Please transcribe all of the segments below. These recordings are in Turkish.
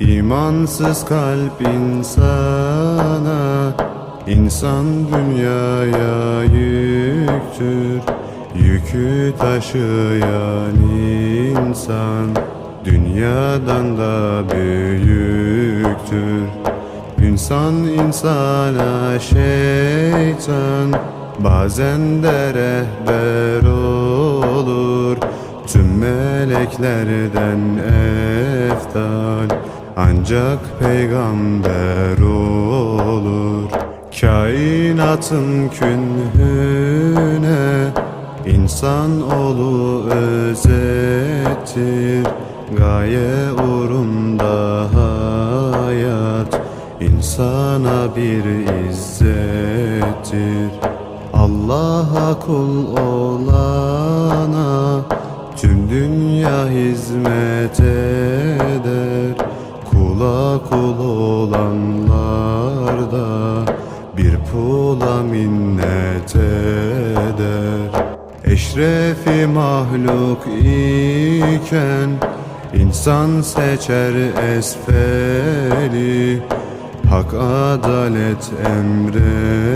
İmansız kalp insana İnsan dünyaya yüktür. Yükü taşıyan insan Dünyadan da büyüktür. İnsan insana şeytan Bazen de rehber olur. Tüm meleklerden eftal Ancak peygamber olur Kainatın künhüne. İnsan olu özettir Gaye uğrunda hayat. İnsana bir izzettir Allah'a kul olana Tüm dünya hizmet eder Bir pula minnet eder. Eşrefi mahluk iken insan seçer esfeli Hak adalet emreder.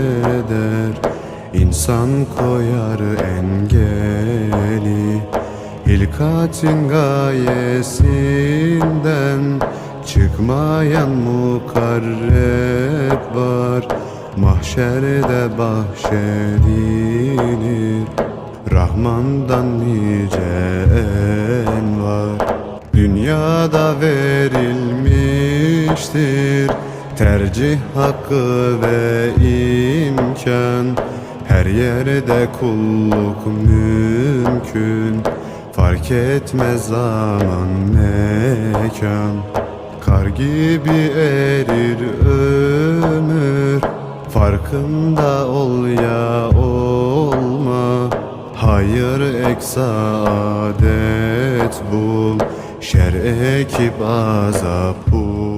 İnsan koyar engeli Hilkatin gayesinden Çıkmayan mukarreb var Mahşerde bahşedilir Rahmandan nice en var. Dünyada verilmiştir Tercih hakkı ve imkan. Her yerde kulluk mümkün Fark etmez zaman mekan Kar gibi erir ömür. Farkında ol ya olma. Hayır ek saadet bul. Şer ekip azap bul